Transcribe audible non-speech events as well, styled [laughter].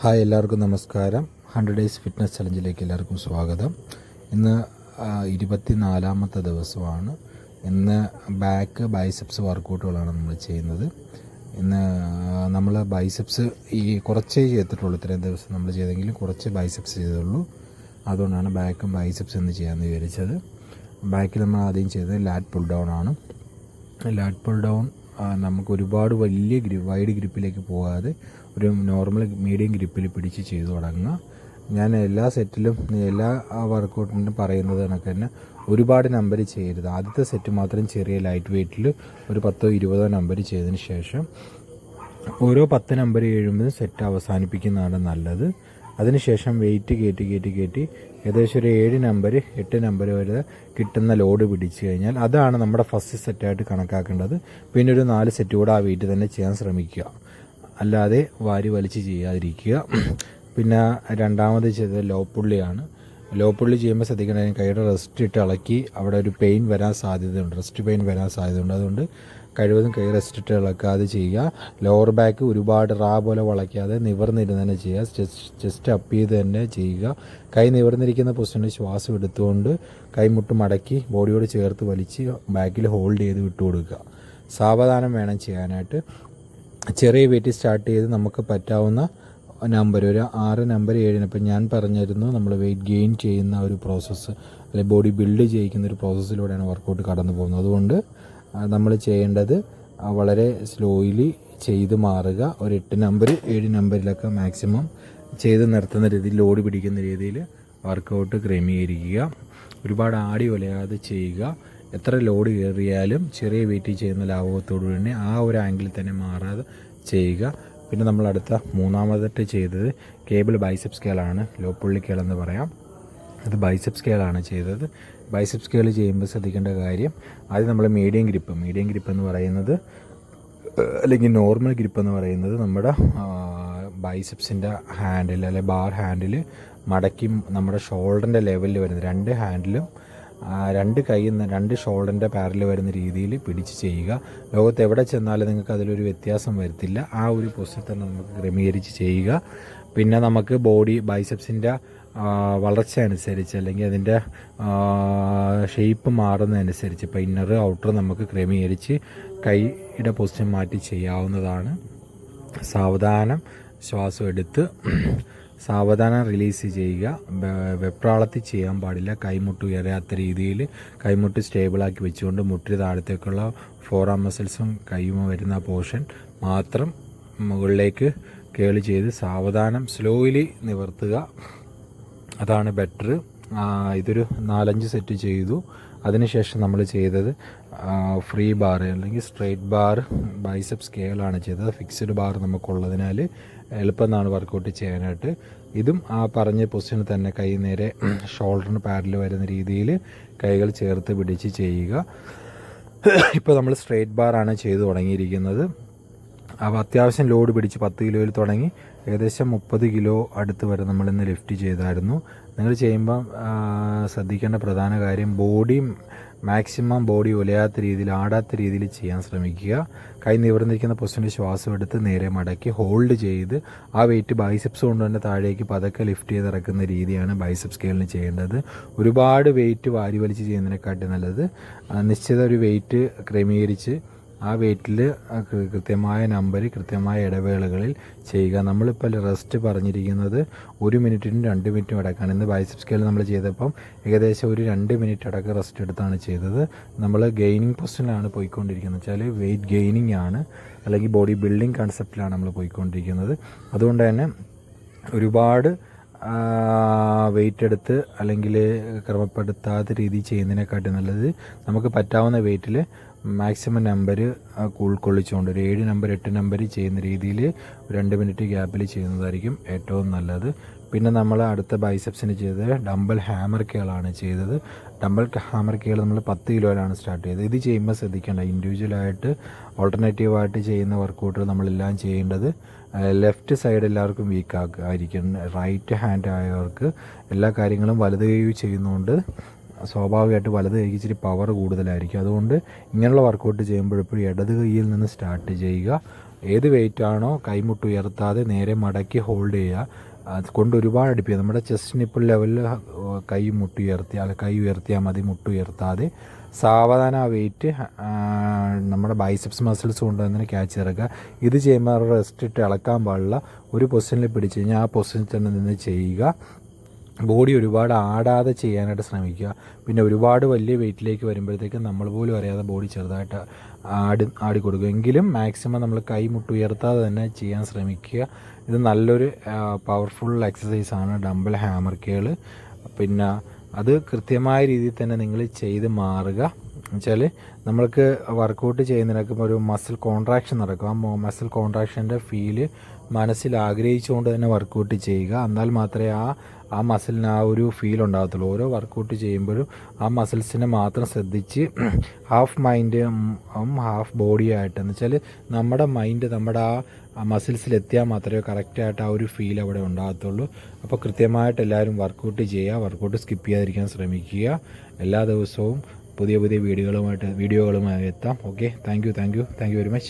Hi എല്ലാവർക്കും നമസ്കാരം. Hundred days fitness ചലഞ്ചിലേക്ക് എല്ലാവർക്കും സ്വാഗതം. ഇന്ന് ഇരുപത്തി നാലാമത്തെ ദിവസമാണ്. ഇന്ന് ബാക്ക് ബൈസെപ്സ് വർക്കൗട്ടുകളാണ് നമ്മൾ ചെയ്യുന്നത്. ഇന്ന് നമ്മൾ ബൈസെപ്സ് ഈ കുറച്ചേ ചെയ്തിട്ടുള്ളൂ. ഇത്രയും ദിവസം നമ്മൾ ചെയ്തെങ്കിലും കുറച്ച് ബൈസെപ്സ് ചെയ്തുള്ളൂ. അതുകൊണ്ടാണ് ബാക്കും ബൈസെപ്സ് എന്ന് ചെയ്യാമെന്ന് വിചാരിച്ചത്. ബാക്കിൽ നമ്മൾ ആദ്യം ചെയ്തത് ലാറ്റ് പുൾ ഡൗൺ ആണ്. ലാറ്റ് പുൾ ഡൗൺ നമുക്ക് ഒരുപാട് വലിയ ഗ്രി വൈഡ് ഗ്രിപ്പിലേക്ക് പോകാതെ ഒരു നോർമൽ മീഡിയം ഗ്രിപ്പിൽ പിടിച്ച് ചെയ്തു തുടങ്ങുക. ഞാൻ എല്ലാ സെറ്റിലും എല്ലാ വർക്കൗട്ടിനും പറയുന്നത് കണക്ക് തന്നെ ഒരുപാട് നമ്പർ ചെയ്യരുത്. ആദ്യത്തെ സെറ്റ് മാത്രം ചെറിയ ലൈറ്റ് വെയ്റ്റിൽ ഒരു പത്തോ ഇരുപതോ നമ്പർ ചെയ്തതിന് ശേഷം ഓരോ പത്ത് നമ്പർ കഴിയുമ്പോഴും സെറ്റ് അവസാനിപ്പിക്കുന്നതാണ് നല്ലത്. അതിനുശേഷം വെയിറ്റ് കയറ്റി കയറ്റി കയറ്റി ഏകദേശം ഒരു ഏഴ് നമ്പർ എട്ട് നമ്പർ വരെ കിട്ടുന്ന ലോഡ് പിടിച്ചു കഴിഞ്ഞാൽ അതാണ് നമ്മുടെ ഫസ്റ്റ് സെറ്റായിട്ട് കണക്കാക്കേണ്ടത്. പിന്നെ ഒരു നാല് സെറ്റ് കൂടെ ആ വെയിറ്റ് തന്നെ ചെയ്യാൻ ശ്രമിക്കുക. അല്ലാതെ വാരി വലിച്ച് ചെയ്യാതിരിക്കുക. [clears throat] പിന്നെ രണ്ടാമത് ചെയ്തത് ലോ പുള്ളിയാണ് ലോ പുള്ളി ചെയ്യുമ്പോൾ ശ്രദ്ധിക്കണം. കൈയുടെ റെസ്റ്റ് ഇട്ട് ഇളക്കി അവിടെ ഒരു പെയിൻ വരാൻ സാധ്യതയുണ്ട്. റെസ്റ്റ് പെയിൻ വരാൻ സാധ്യതയുണ്ട്. അതുകൊണ്ട് കഴിവതും കൈ റെസ്റ്റ് ഇട്ട് ഇളക്കാതെ ചെയ്യുക. ലോവർ ബാക്ക് ഒരുപാട് റാ പോലെ വളയ്ക്കാതെ നിവർന്നിരുന്ന് തന്നെ ചെയ്യുക. ചെസ്റ്റ് അപ്പ് ചെയ്ത് തന്നെ ചെയ്യുക. കൈ നിവർന്നിരിക്കുന്ന പൊസിഷനിൽ ശ്വാസം എടുത്തുകൊണ്ട് കൈമുട്ട് മടക്കി ബോഡിയോട് ചേർത്ത് വലിച്ച് ബാക്കിൽ ഹോൾഡ് ചെയ്ത് വിട്ടുകൊടുക്കുക സാവധാനം വേണം ചെയ്യാനായിട്ട്. ചെറിയ വെയിറ്റ് സ്റ്റാർട്ട് ചെയ്ത് നമുക്ക് പറ്റാവുന്ന നമ്പർ ഒരു ആറ് നമ്പർ ഏഴിന് ഇപ്പം ഞാൻ പറഞ്ഞിരുന്നു നമ്മൾ വെയിറ്റ് ഗെയിൻ ചെയ്യുന്ന ഒരു പ്രോസസ്സ് അല്ലെങ്കിൽ ബോഡി ബിൽഡ് ചെയ്യിക്കുന്ന ഒരു പ്രോസസ്സിലൂടെയാണ് വർക്കൗട്ട് കടന്നു പോകുന്നത്. അതുകൊണ്ട് നമ്മൾ ചെയ്യേണ്ടത് വളരെ സ്ലോയിലി ചെയ്ത് മാറുക. ഒരു എട്ട് നമ്പർ ഏഴ് നമ്പറിലൊക്കെ മാക്സിമം ചെയ്ത് നിർത്തുന്ന രീതിയിൽ ലോഡ് പിടിക്കുന്ന രീതിയിൽ വർക്കൗട്ട് ക്രമീകരിക്കുക. ഒരുപാട് ആടി ഒലയാതെ ചെയ്യുക. എത്ര ലോഡ് കയറിയാലും ചെറിയ വെയിറ്റ് ചെയ്യുന്ന ലാഭത്തോടു തന്നെ ആ ഒരു ആംഗിളിൽ തന്നെ മാറാതെ ചെയ്യുക. പിന്നെ നമ്മൾ അടുത്ത മൂന്നാമതായിട്ട് ചെയ്തത് കേബിൾ ബൈസെപ്പ് സ്കെയിലാണ് ലോ പുള്ളി സ്കെയിൽ എന്ന് പറയാം. അത് ബൈസെപ്പ് സ്കെയിലാണ് ചെയ്തത്. ബൈസെപ്പ് സ്കെയിൽ ചെയ്യുമ്പോൾ ശ്രദ്ധിക്കേണ്ട കാര്യം ആദ്യം നമ്മൾ മീഡിയം ഗ്രിപ്പ് മീഡിയം ഗ്രിപ്പ് എന്ന് പറയുന്നത് അല്ലെങ്കിൽ നോർമൽ ഗ്രിപ്പ് എന്ന് പറയുന്നത് നമ്മുടെ ബൈസെപ്സിന്റെ ഹാൻഡിൽ അല്ലെ ബാർ ഹാൻഡിൽ മടക്കി നമ്മുടെ ഷോൾഡറിന്റെ ലെവലിൽ വരുന്നത് രണ്ട് ഹാൻഡിലും രണ്ട് കൈ രണ്ട് ഷോൾഡറിന്റെ പാരൽ വരുന്ന രീതിയിൽ പിടിച്ച് ചെയ്യുക. ലോകത്ത് എവിടെ ചെന്നാലും നിങ്ങൾക്ക് അതിലൊരു വ്യത്യാസം വരുത്തില്ല. ആ ഒരു പൊസിഷൻ തന്നെ നമുക്ക് ക്രമീകരിച്ച് ചെയ്യുക. പിന്നെ നമുക്ക് ബോഡി ബൈസെപ്സിന്റെ വളർച്ച അനുസരിച്ച് അല്ലെങ്കിൽ അതിന്റെ ഷേപ്പ് മാറുന്നതനുസരിച്ച് ഇപ്പോൾ ഇന്നർ ഔട്ടർ നമുക്ക് ക്രമീകരിച്ച് കൈയുടെ പൊസിഷൻ മാറ്റി ചെയ്യാവുന്നതാണ്. സാവധാനം ശ്വാസം എടുത്ത് സാവധാനം റിലീസ് ചെയ്യുക. വെപ്രാളത്തിൽ ചെയ്യാൻ പാടില്ല. കൈമുട്ട് ഉയരാത്ത രീതിയിൽ കൈമുട്ട് സ്റ്റേബിളാക്കി വെച്ചുകൊണ്ട് മുട്ടിന് താഴത്തേക്കുള്ള ഫോർ മസിൽസും കൈയും വരുന്ന പോർഷൻ മാത്രം മുകളിലേക്ക് കേളി ചെയ്ത് സാവധാനം സ്ലോയിലി നിവർത്തുക. അതാണ് ബെറ്റർ ഇതൊരു നാലഞ്ച് സെറ്റ് ചെയ്തു. അതിനുശേഷം നമ്മൾ ചെയ്തത് ഫ്രീ ബാർ അല്ലെങ്കിൽ സ്ട്രെയിറ്റ് ബാർ ബൈസെപ്പ് സ്കെയിലാണ് ചെയ്തത്. ഫിക്സ്ഡ് ബാർ നമുക്കുള്ളതിനാൽ എളുപ്പമെന്നാണ് വർക്കൗട്ട് ചെയ്യാനായിട്ട്. ഇതും ആ പറഞ്ഞ പൊസിഷനിൽ തന്നെ കൈ നേരെ ഷോൾഡറിന് പാരൽ വരുന്ന രീതിയിൽ കൈകൾ ചേർത്ത് പിടിച്ച് ചെയ്യുക. ഇപ്പോൾ നമ്മൾ സ്ട്രെയിറ്റ് ബാറാണ് ചെയ്തു തുടങ്ങിയിരിക്കുന്നത്. അപ്പോൾ അത്യാവശ്യം ലോഡ് പിടിച്ച് പത്ത് കിലോയിൽ തുടങ്ങി ഏകദേശം മുപ്പത് കിലോ അടുത്ത് വരെ നമ്മൾ ഇന്ന് ലിഫ്റ്റ് ചെയ്തായിരുന്നു. നിങ്ങൾ ചെയ്യുമ്പം ശ്രദ്ധിക്കേണ്ട പ്രധാന കാര്യം ബോഡി മാക്സിമം ബോഡി ഒലയാത്ത രീതിയിൽ ആടാത്ത രീതിയിൽ ചെയ്യാൻ ശ്രമിക്കുക. കൈ നിവർന്നിരിക്കുന്ന പൊസിഷനിൽ ശ്വാസം എടുത്ത് നേരെ മടക്കി ഹോൾഡ് ചെയ്ത് ആ വെയിറ്റ് ബൈസെപ്സ് കൊണ്ട് തന്നെ താഴേക്ക് പതക്കെ ലിഫ്റ്റ് ചെയ്ത് ഇറക്കുന്ന രീതിയാണ് ബൈസെപ്സ് സ്കെയിലിന് ചെയ്യേണ്ടത്. ഒരുപാട് വെയിറ്റ് വാരി വലിച്ച് ചെയ്യുന്നതിനെക്കാട്ടി നല്ലത് നിശ്ചിത ഒരു വെയിറ്റ് ക്രമീകരിച്ച് ആ വെയിറ്റിൽ കൃത്യമായ നമ്പർ കൃത്യമായ ഇടവേളകളിൽ ചെയ്യുക. നമ്മളിപ്പോൾ റെസ്റ്റ് പറഞ്ഞിരിക്കുന്നത് ഒരു മിനിറ്റിനും രണ്ട് മിനിറ്റും അടക്കാണ് ഇന്ന് ബൈസെപ്പ് സ്കെയിൽ നമ്മൾ ചെയ്തപ്പം ഏകദേശം ഒരു രണ്ട് മിനിറ്റ് അടക്കം റെസ്റ്റ് എടുത്താണ് ചെയ്തത്. നമ്മൾ ഗെയിനിങ് പൊസിഷനിലാണ് പോയിക്കൊണ്ടിരിക്കുന്നത്. വെച്ചാൽ വെയിറ്റ് ഗെയിനിങ് ആണ്. അല്ലെങ്കിൽ ബോഡി ബിൽഡിംഗ് കൺസെപ്റ്റിലാണ് നമ്മൾ പോയിക്കൊണ്ടിരിക്കുന്നത്. അതുകൊണ്ട് തന്നെ ഒരുപാട് വെയിറ്റ് എടുത്ത് അല്ലെങ്കിൽ ക്രമപ്പെടുത്താത്ത രീതിയിൽ ചെയ്യുന്നതിനെക്കാട്ടി നല്ലത് നമുക്ക് പറ്റാവുന്ന വെയിറ്റിൽ മാക്സിമം നമ്പർ ഉൾക്കൊള്ളിച്ചുകൊണ്ട് ഒരു ഏഴ് നമ്പർ എട്ട് നമ്പർ ചെയ്യുന്ന രീതിയിൽ രണ്ട് മിനിറ്റ് ഗ്യാപ്പിൽ ചെയ്യുന്നതായിരിക്കും ഏറ്റവും നല്ലത്. പിന്നെ നമ്മൾ അടുത്ത ബൈസെപ്സിന് ചെയ്തത് ഡംബൽ ഹാമർ കേളാണ് ചെയ്തത്. ഡംബൽ ഹാമർ കേൾ നമ്മൾ പത്ത് കിലോയിലാണ് സ്റ്റാർട്ട് ചെയ്തത്. ഇത് ചെയ്യുമ്പോൾ ശ്രദ്ധിക്കേണ്ട ഇൻഡിവിജ്വലായിട്ട് ഓൾട്ടർനേറ്റീവായിട്ട് ചെയ്യുന്ന വർക്കൗട്ടുകൾ നമ്മളെല്ലാം ചെയ്യേണ്ടത് ലെഫ്റ്റ് സൈഡ് എല്ലാവർക്കും വീക്ക് ആയിരിക്കും റൈറ്റ് ഹാൻഡ് ആയവർക്ക് എല്ലാ കാര്യങ്ങളും വലത് ചെയ്യുന്നതുകൊണ്ട് സ്വാഭാവികമായിട്ട് വലത് കൈക്ക് ഇച്ചിരി പവർ കൂടുതലായിരിക്കും. അതുകൊണ്ട് ഇങ്ങനെയുള്ള വർക്കൗട്ട് ചെയ്യുമ്പോഴെപ്പോഴും ഇടത് കൈയിൽ നിന്ന് സ്റ്റാർട്ട് ചെയ്യുക. ഏത് വെയിറ്റ് ആണോ കൈമുട്ട് ഉയർത്താതെ നേരെ മടക്കി ഹോൾഡ് ചെയ്യുക. കൊണ്ട് ഒരുപാട് അടുപ്പിക്കുക. നമ്മുടെ ചെസ്റ്റ് നിപ്പിൾ ലെവലിൽ കൈ മുട്ട് ഉയർത്തിയാൽ കൈ ഉയർത്തിയാൽ മതി മുട്ട് ഉയർത്താതെ. സാവധാനം ആ വെയിറ്റ് നമ്മുടെ ബൈസെപ്സ് മസിൽസ് കൊണ്ട് തന്നെ ക്യാച്ച് ഇറക്കുക. ഇത് ചെയ്യുമ്പോൾ റെസ്റ്റ് ഇട്ട് ഇളക്കാൻ പാടില്ല. ഒരു പൊസിഷനിൽ പിടിച്ച് കഴിഞ്ഞാൽ ആ പൊസിഷനിൽ തന്നെ നിന്ന് ചെയ്യുക. ബോഡി ഒരുപാട് ആടാതെ ചെയ്യാനായിട്ട് ശ്രമിക്കുക. പിന്നെ ഒരുപാട് വലിയ വെയിറ്റിലേക്ക് വരുമ്പോഴത്തേക്കും നമ്മൾ പോലും അറിയാതെ ബോഡി ചെറുതായിട്ട് ആടി ആടിക്കൊടുക്കുക കൊടുക്കും. എങ്കിലും മാക്സിമം നമ്മൾ കൈ മുട്ട് ഉയർത്താതെ തന്നെ ചെയ്യാൻ ശ്രമിക്കുക. ഇത് നല്ലൊരു പവർഫുൾ എക്സസൈസാണ് ഡംബൽ ഹാമർ കേൾ പിന്നെ അത് കൃത്യമായ രീതിയിൽ തന്നെ നിങ്ങൾ ചെയ്ത് മാറുക. എന്നുവെച്ചാൽ നമ്മൾക്ക് വർക്കൗട്ട് ചെയ്യുന്നതിനൊക്കെ ഒരു മസിൽ കോൺട്രാക്ഷൻ നടക്കും. ആ മസിൽ കോൺട്രാക്ഷന്റെ ഫീൽ മനസ്സിൽ ആഗ്രഹിച്ചുകൊണ്ട് തന്നെ വർക്കൗട്ട് ചെയ്യുക. എന്നാൽ മാത്രമേ ആ ആ മസിലിന് ആ ഒരു ഫീൽ ഉണ്ടാകത്തുള്ളൂ. ഓരോ വർക്കൗട്ട് ചെയ്യുമ്പോഴും ആ മസിൽസിനെ മാത്രം ശ്രദ്ധിച്ച് ഹാഫ് മൈൻഡ് ഹാഫ് ബോഡി ആയിട്ട് എന്ന് വെച്ചാൽ നമ്മുടെ മൈൻഡ് നമ്മുടെ ആ മസിൽസിൽ എത്തിയാൽ മാത്രമേ കറക്റ്റായിട്ട് ആ ഒരു ഫീൽ അവിടെ ഉണ്ടാകത്തുള്ളൂ. അപ്പോൾ കൃത്യമായിട്ട് എല്ലാവരും വർക്കൗട്ട് ചെയ്യുക. വർക്കൗട്ട് സ്കിപ്പ് ചെയ്യാതിരിക്കാൻ ശ്രമിക്കുക. എല്ലാ ദിവസവും പുതിയ പുതിയ വീഡിയോകളുമായിട്ട് വീഡിയോകളുമായി എത്താം. Okay thank you thank you thank you very much